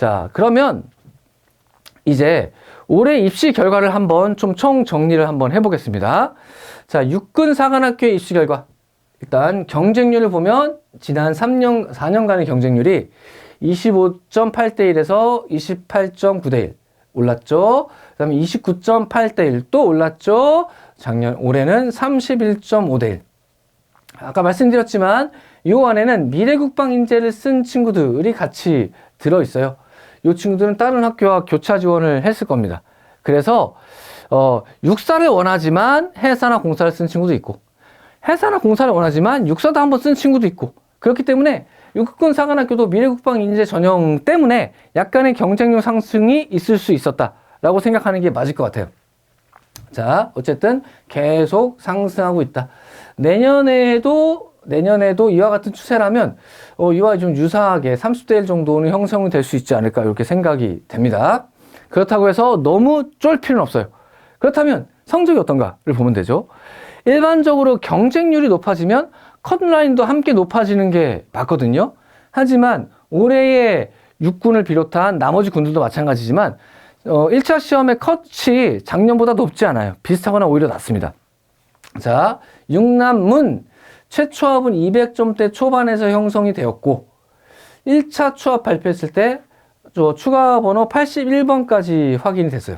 자, 그러면 이제 올해 입시 결과를 한번 좀 총 정리를 한번 해보겠습니다. 자, 육군 사관학교의 입시 결과. 일단 경쟁률을 보면 지난 3년, 4년간의 경쟁률이 25.8대 1에서 28.9대 1 올랐죠. 그 다음에 29.8대 1 또 올랐죠. 작년, 올해는 31.5대 1. 아까 말씀드렸지만 요 안에는 미래국방 인재를 쓴 친구들이 같이 들어있어요. 요 친구들은 다른 학교와 교차 지원을 했을 겁니다. 그래서 어, 육사를 원하지만 해사나 공사를 쓴 친구도 있고 해사나 공사를 원하지만 육사도 한번 쓴 친구도 있고 그렇기 때문에 육군 사관학교도 미래국방 인재 전형 때문에 약간의 경쟁력 상승이 있을 수 있었다라고 생각하는 게 맞을 것 같아요. 자, 어쨌든 계속 상승하고 있다. 내년에도 내년에도 이와 같은 추세라면 어, 이와 좀 유사하게 30대 1 정도는 형성이 될 수 있지 않을까 이렇게 생각이 됩니다. 그렇다고 해서 너무 쫄 필요는 없어요. 그렇다면 성적이 어떤가를 보면 되죠. 일반적으로 경쟁률이 높아지면 컷라인도 함께 높아지는 게 맞거든요. 하지만 올해의 육군을 비롯한 나머지 군들도 마찬가지지만 어, 1차 시험의 컷이 작년보다 높지 않아요. 비슷하거나 오히려 낮습니다. 자, 육남문 최초 합은 200점대 초반에서 형성이 되었고 1차 추합 발표했을 때저 추가 번호 81번까지 확인이 됐어요.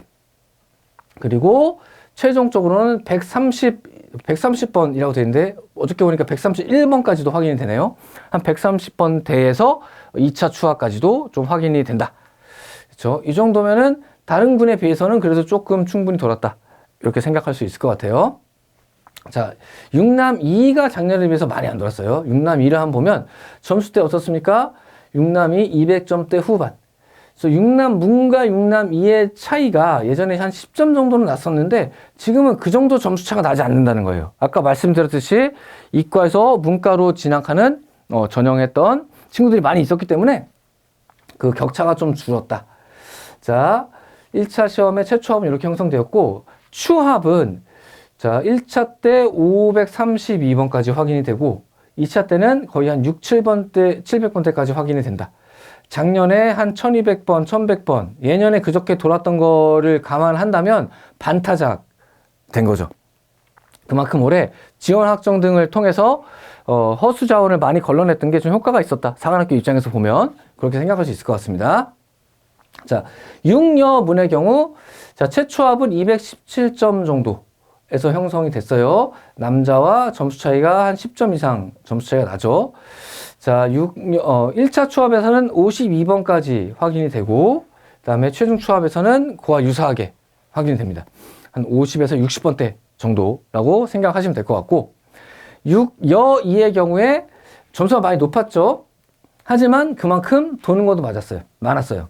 그리고 최종적으로는 130 130번이라고 되는데 어저께 보니까 131번까지도 확인이 되네요. 한 130번 대에서 2차 추합까지도 좀 확인이 된다. 그렇죠? 이 정도면은 다른 군에 비해서는 그래도 조금 충분히 돌았다. 이렇게 생각할 수 있을 것 같아요. 자, 육남 2가 작년에 비해서 많이 안 돌았어요. 육남 2를 한번 보면 점수 때 어떻습니까? 육남이 200점대 후반. 그래서 육남 문과 육남 2의 차이가 예전에 한 10점 정도는 났었는데 지금은 그 정도 점수 차가 나지 않는다는 거예요. 아까 말씀드렸듯이 이과에서 문과로 진학하는 어, 전형했던 친구들이 많이 있었기 때문에 그 격차가 좀 줄었다. 자, 1차 시험의 최초 합은 이렇게 형성되었고 추합은 자, 1차 때 532번까지 확인이 되고 2차 때는 거의 한 6, 7번대, 700번대까지 확인이 된다. 작년에 한 1200번, 1100번, 예년에 그저께 돌았던 거를 감안한다면 반타작 된 거죠. 그만큼 올해 지원 확정 등을 통해서 어, 허수 자원을 많이 걸러냈던 게 좀 효과가 있었다. 사관학교 입장에서 보면 그렇게 생각할 수 있을 것 같습니다. 자, 육여문의 경우 자, 최초 합은 217점 정도 에서 형성이 됐어요. 남자와 점수 차이가 한 10점 이상 점수 차이가 나죠. 자, 6, 어, 1차 추합에서는 52번까지 확인이 되고, 그 다음에 최종 추합에서는 그와 유사하게 확인이 됩니다. 한 50에서 60번대 정도라고 생각하시면 될 것 같고, 6, 여 2의 경우에 점수가 많이 높았죠. 하지만 그만큼 도는 것도 맞았어요. 많았어요.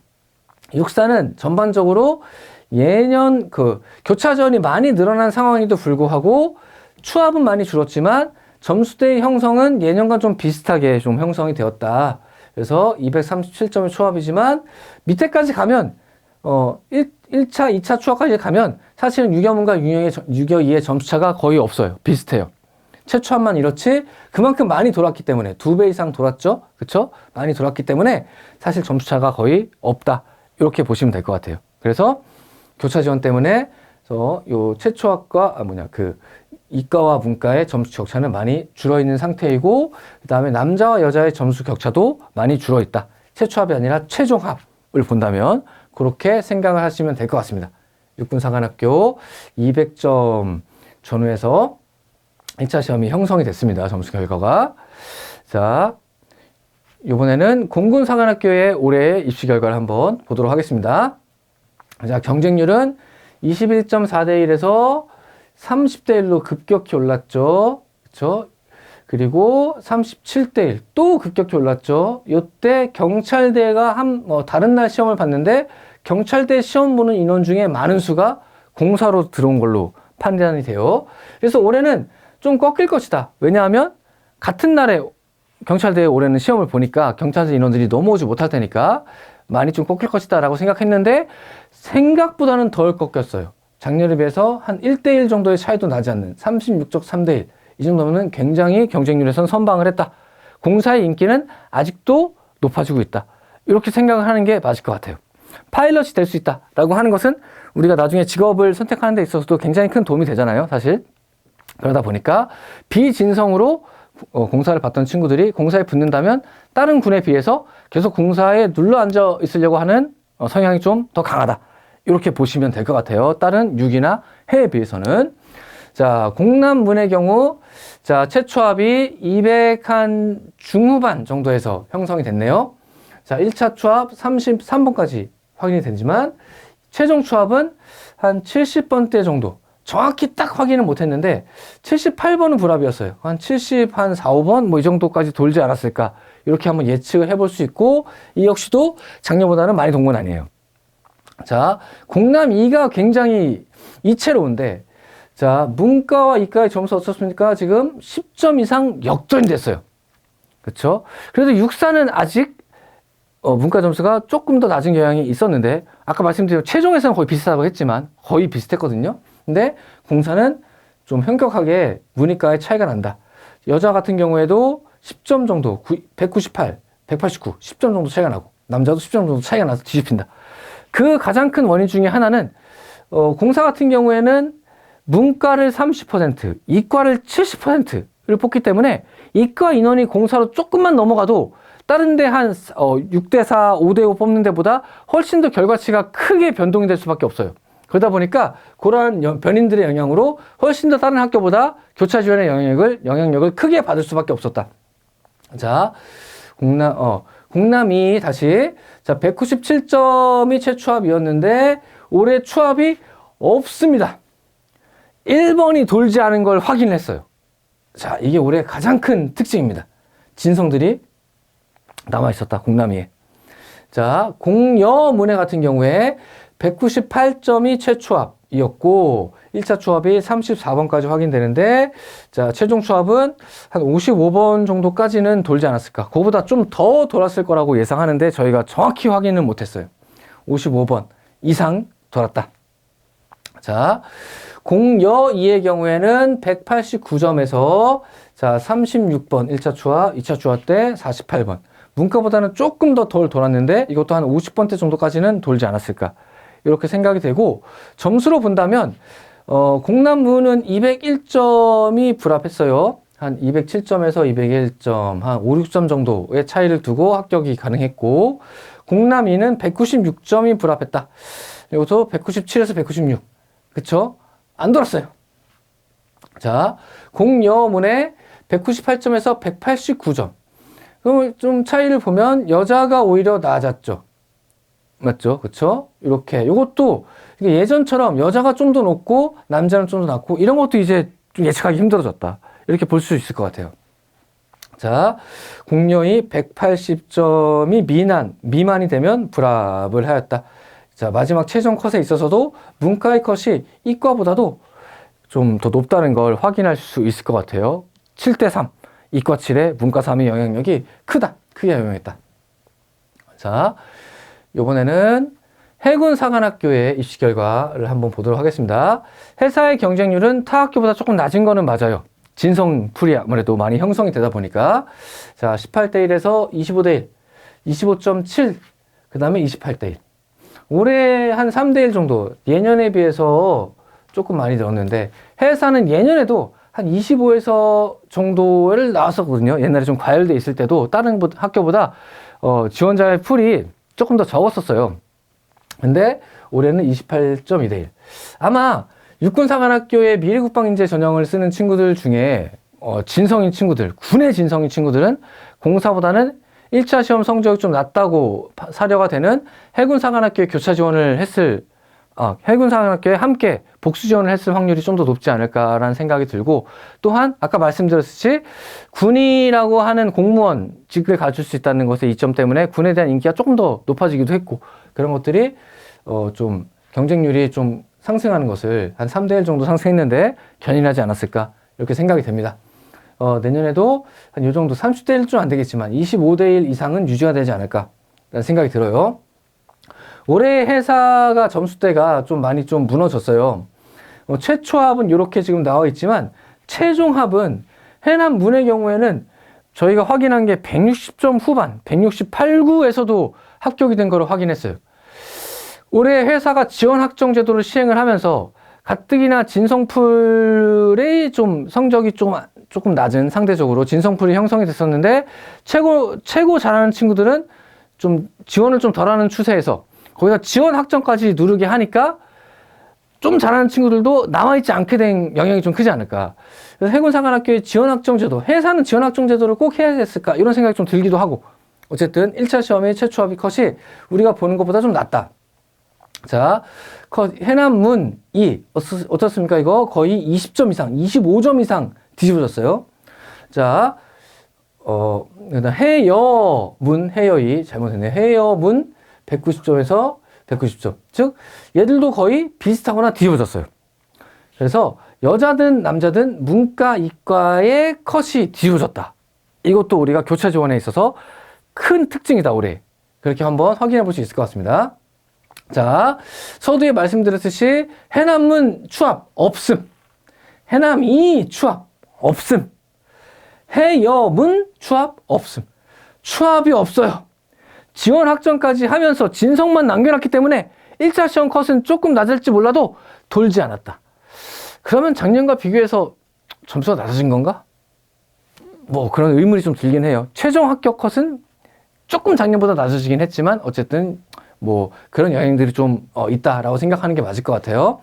육사는 전반적으로 예년 그 교차전이 많이 늘어난 상황에도 불구하고 추합은 많이 줄었지만 점수대 형성은 예년과 좀 비슷하게 좀 형성이 되었다. 그래서 237점의 초합이지만 밑에까지 가면 어 1, 1차, 2차 추합까지 가면 사실은 유경문과 유경의 유경 2의 점수차가 거의 없어요. 비슷해요. 최초합만 이렇지 그만큼 많이 돌았기 때문에 두 배 이상 돌았죠. 그렇죠? 많이 돌았기 때문에 사실 점수차가 거의 없다. 이렇게 보시면 될 것 같아요. 그래서 교차 지원 때문에 요 최초합과 아 뭐냐 그 이과와 문과의 점수 격차는 많이 줄어 있는 상태이고 그다음에 남자와 여자의 점수 격차도 많이 줄어 있다. 최초합이 아니라 최종합을 본다면 그렇게 생각을 하시면 될 것 같습니다. 육군사관학교 200점 전후에서 1차 시험이 형성이 됐습니다. 점수 결과가. 자, 이번에는 공군사관학교의 올해의 입시 결과를 한번 보도록 하겠습니다. 자, 경쟁률은 21.4 대 1에서 30대 1로 급격히 올랐죠. 그렇죠? 그리고 37대 1 또 급격히 올랐죠. 이때 경찰대가 한뭐 다른 날 시험을 봤는데 경찰대 시험 보는 인원 중에 많은 수가 공사로 들어온 걸로 판단이 돼요. 그래서 올해는 좀 꺾일 것이다. 왜냐하면 같은 날에 경찰대에 올해는 시험을 보니까 경찰대 인원들이 넘어오지 못할 테니까 많이 좀 꺾일 것이다라고 생각했는데 생각보다는 덜 꺾였어요. 작년에 비해서 한 1대1 정도의 차이도 나지 않는 36적 3대1. 이 정도면 굉장히 경쟁률에선 선방을 했다. 공사의 인기는 아직도 높아지고 있다. 이렇게 생각을 하는 게 맞을 것 같아요. 파일럿이 될 수 있다라고 하는 것은 우리가 나중에 직업을 선택하는 데 있어서도 굉장히 큰 도움이 되잖아요, 사실. 그러다 보니까 비진성으로 어, 공사를 받던 친구들이 공사에 붙는다면 다른 군에 비해서 계속 공사에 눌러 앉아 있으려고 하는 어, 성향이 좀 더 강하다. 이렇게 보시면 될 것 같아요. 다른 6이나 해에 비해서는. 자, 공남문의 경우, 자, 최초합이 200한 중후반 정도에서 형성이 됐네요. 자, 1차 추합 33번까지 확인이 되지만, 최종 추합은 한 70번대 정도. 정확히 딱 확인은 못 했는데, 78번은 불합이었어요. 한 70, 한 4, 5번? 뭐 이 정도까지 돌지 않았을까. 이렇게 한번 예측을 해볼 수 있고, 이 역시도 작년보다는 많이 동건 아니에요. 자, 공남 2가 굉장히 이채로운데, 자, 문과와 이과의 점수 어떻습니까? 지금 10점 이상 역전이 됐어요. 그쵸? 그래도 육사는 아직, 어, 문과 점수가 조금 더 낮은 경향이 있었는데, 아까 말씀드린 최종에서는 거의 비슷하다고 했지만, 거의 비슷했거든요. 근데 공사는 좀 현격하게 문이과의 차이가 난다. 여자 같은 경우에도 10점 정도, 198, 189, 10점 정도 차이가 나고, 남자도 10점 정도 차이가 나서 뒤집힌다. 그 가장 큰 원인 중에 하나는 어, 공사 같은 경우에는 문과를 30%, 이과를 70%를 뽑기 때문에 이과 인원이 공사로 조금만 넘어가도 다른 데 한 어, 6대 4, 5대 5 뽑는 데보다 훨씬 더 결과치가 크게 변동이 될 수밖에 없어요. 그러다 보니까 그러한 변인들의 영향으로 훨씬 더 다른 학교보다 교차 지원의 영향력을 영향력을 크게 받을 수밖에 없었다. 자, 공남 어 공남이 다시 자 197점이 최초합이었는데 올해 추합이 없습니다. 1번이 돌지 않은 걸 확인했어요. 자, 이게 올해 가장 큰 특징입니다. 진성들이 남아 있었다. 공남이에. 자, 공여문해 같은 경우에 198점이 최초합이었고 1차 추합이 34번까지 확인되는데 자, 최종 추합은 한 55번 정도까지는 돌지 않았을까? 그거보다 좀 더 돌았을 거라고 예상하는데 저희가 정확히 확인은 못 했어요. 55번 이상 돌았다. 자, 공여 2의 경우에는 189점에서 자, 36번 1차 추합, 2차 추합 때 48번. 문과보다는 조금 더 덜 돌았는데 이것도 한 50번대 정도까지는 돌지 않았을까. 이렇게 생각이 되고 점수로 본다면 어, 공남문은 201점이 불합했어요. 한 207점에서 201점, 한 5, 6점 정도의 차이를 두고 합격이 가능했고, 공남이는 196점이 불합했다. 이것도 197에서 196. 그쵸? 안 돌았어요. 자, 공여문에 198점에서 189점. 그럼 좀 차이를 보면 여자가 오히려 낮았죠. 맞죠? 그쵸? 이렇게. 이것도 예전처럼 여자가 좀 더 높고 남자는 좀 더 낮고 이런 것도 이제 좀 예측하기 힘들어졌다. 이렇게 볼 수 있을 것 같아요. 자, 공녀이 180점이 미난, 미만이 되면 불합을 하였다. 자, 마지막 최종 컷에 있어서도 문과의 컷이 이과보다도 좀 더 높다는 걸 확인할 수 있을 것 같아요. 7대 3. 이과 7에 문과 3의 영향력이 크다. 크게 영향했다. 자, 이번에는 해군 사관학교의 입시 결과를 한번 보도록 하겠습니다. 회사의 경쟁률은 타 학교보다 조금 낮은 거는 맞아요. 진성풀이 아무래도 많이 형성이 되다 보니까 자 18대 1에서 25대 1, 25.7, 그 다음에 28대 1. 올해 한 3대 1 정도 예년에 비해서 조금 많이 늘었는데 회사는 예년에도 한 25에서 정도를 나왔었거든요. 옛날에 좀 과열돼 있을 때도 다른 학교보다 어, 지원자의 풀이 조금 더 적었었어요. 근데 올해는 28.2대 1. 아마 육군사관학교의 미래국방인재 전형을 쓰는 친구들 중에 어, 진성인 친구들, 군의 진성인 친구들은 공사보다는 1차 시험 성적이 좀 낮다고 사려가 되는 해군사관학교에 교차 지원을 했을, 어, 해군사관학교에 함께 복수 지원을 했을 확률이 좀 더 높지 않을까라는 생각이 들고 또한 아까 말씀드렸듯이 군이라고 하는 공무원 직을 가질 수 있다는 것의 이점 때문에 군에 대한 인기가 조금 더 높아지기도 했고 그런 것들이 어, 좀 경쟁률이 좀 상승하는 것을 한 3대 1 정도 상승했는데 견인하지 않았을까 이렇게 생각이 됩니다. 어, 내년에도 한 이 정도 30대 1좀 안 되겠지만 25대 1 이상은 유지가 되지 않을까 라는 생각이 들어요. 올해 회사가 점수대가 좀 많이 좀 무너졌어요. 어, 최초 합은 이렇게 지금 나와 있지만 최종 합은 해남 문의 경우에는 저희가 확인한 게 160점 후반, 168, 9에서도 합격이 된 거를 확인했어요. 올해 회사가 지원 학종 제도를 시행을 하면서 가뜩이나 진성풀의 좀 성적이 좀 조금 낮은 상대적으로 진성풀이 형성이 됐었는데 최고 최고 잘하는 친구들은 좀 지원을 좀 덜하는 추세에서 거기다 지원 학점까지 누르게 하니까 좀 잘하는 친구들도 남아있지 않게 된 영향이 좀 크지 않을까. 그래서 해군사관학교의 지원학점제도, 회사는 지원학점제도를 꼭 해야 됐을까? 이런 생각이 좀 들기도 하고. 어쨌든 1차 시험의 최초 합의 컷이 우리가 보는 것보다 좀 낫다. 자, 컷, 해남문 2. 어떻- 어떻습니까? 이거 거의 20점 이상, 25점 이상 뒤집어졌어요. 자, 어, 해여문, 해여이, 잘못했네. 해여문 190점에서 190점. 즉, 얘들도 거의 비슷하거나 뒤집어졌어요. 그래서 여자든 남자든 문과, 이과의 컷이 뒤집어졌다. 이것도 우리가 교차 지원에 있어서 큰 특징이다, 올해. 그렇게 한번 확인해 볼 수 있을 것 같습니다. 자, 서두에 말씀드렸듯이 해남문 추합 없음. 해남이 추합 없음. 해여문 추합 없음. 추합이 없어요. 지원 학점까지 하면서 진성만 남겨놨기 때문에 1차 시험 컷은 조금 낮을지 몰라도 돌지 않았다. 그러면 작년과 비교해서 점수가 낮아진 건가? 뭐 그런 의문이 좀 들긴 해요. 최종 합격 컷은 조금 작년보다 낮아지긴 했지만 어쨌든 뭐 그런 영향들이 좀 어, 있다라고 생각하는 게 맞을 것 같아요.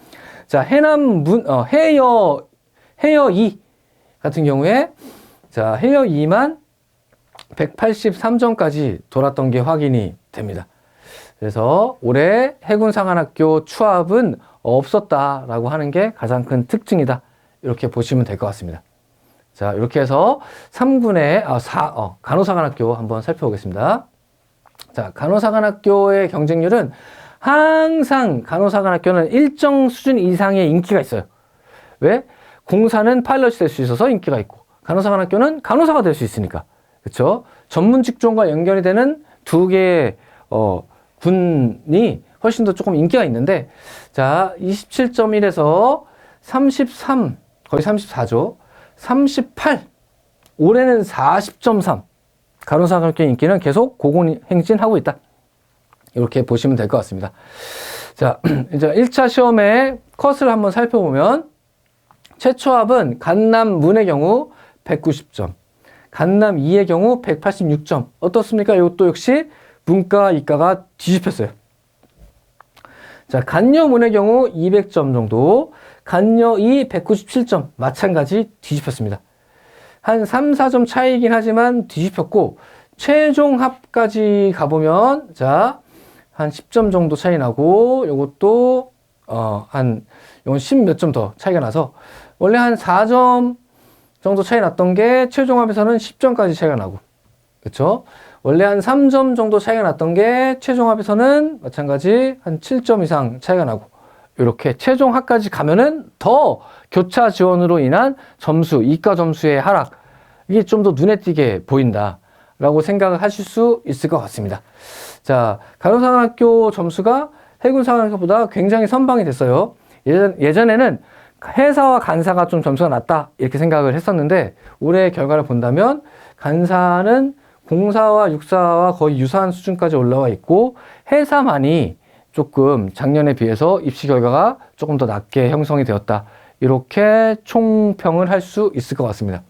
자 해남 문 어, 해여 해여 2 같은 경우에 자 해여 2만 183점까지 돌았던 게 확인이 됩니다. 그래서 올해 해군사관학교 추합은 없었다라고 하는 게 가장 큰 특징이다. 이렇게 보시면 될 것 같습니다. 자, 이렇게 해서 3군의 아, 4, 어, 간호사관학교 한번 살펴보겠습니다. 자, 간호사관학교의 경쟁률은 항상 간호사관학교는 일정 수준 이상의 인기가 있어요. 왜? 공사는 파일럿이 될 수 있어서 인기가 있고, 간호사관학교는 간호사가 될 수 있으니까. 그렇죠? 전문 직종과 연결이 되는 두 개의 어, 군이 훨씬 더 조금 인기가 있는데, 자, 27.1에서 33, 거의 34죠. 38, 올해는 40.3. 간호사관학교 인기는 계속 고공행진하고 있다. 이렇게 보시면 될 것 같습니다. 자, 이제 1차 시험의 컷을 한번 살펴보면, 최초 합은 간남 문의 경우 190점, 간남 2의 경우 186점. 어떻습니까? 이것도 역시 문과, 이과가 뒤집혔어요. 자, 간여문의 경우 200점 정도, 간여 2 197점, 마찬가지 뒤집혔습니다. 한 3, 4점 차이긴 하지만 뒤집혔고, 최종 합까지 가보면, 자, 한 10점 정도 차이 나고, 요것도, 어, 한, 요건 10 몇 점 더 차이가 나서, 원래 한 4점 정도 차이 났던 게, 최종 합에서는 10점까지 차이가 나고, 그쵸? 원래 한 3점 정도 차이가 났던 게 최종 합에서는 마찬가지 한 7점 이상 차이가 나고 이렇게 최종 합까지 가면은 더 교차 지원으로 인한 점수, 이과 점수의 하락 이게 좀 더 눈에 띄게 보인다 라고 생각을 하실 수 있을 것 같습니다. 자, 간호사관학교 점수가 해군사관학교보다 굉장히 선방이 됐어요. 예전, 예전에는 해사와 간사가 좀 점수가 낮다 이렇게 생각을 했었는데 올해 결과를 본다면 간사는 공사와 육사와 거의 유사한 수준까지 올라와 있고 해사만이 조금 작년에 비해서 입시 결과가 조금 더 낮게 형성이 되었다. 이렇게 총평을 할 수 있을 것 같습니다.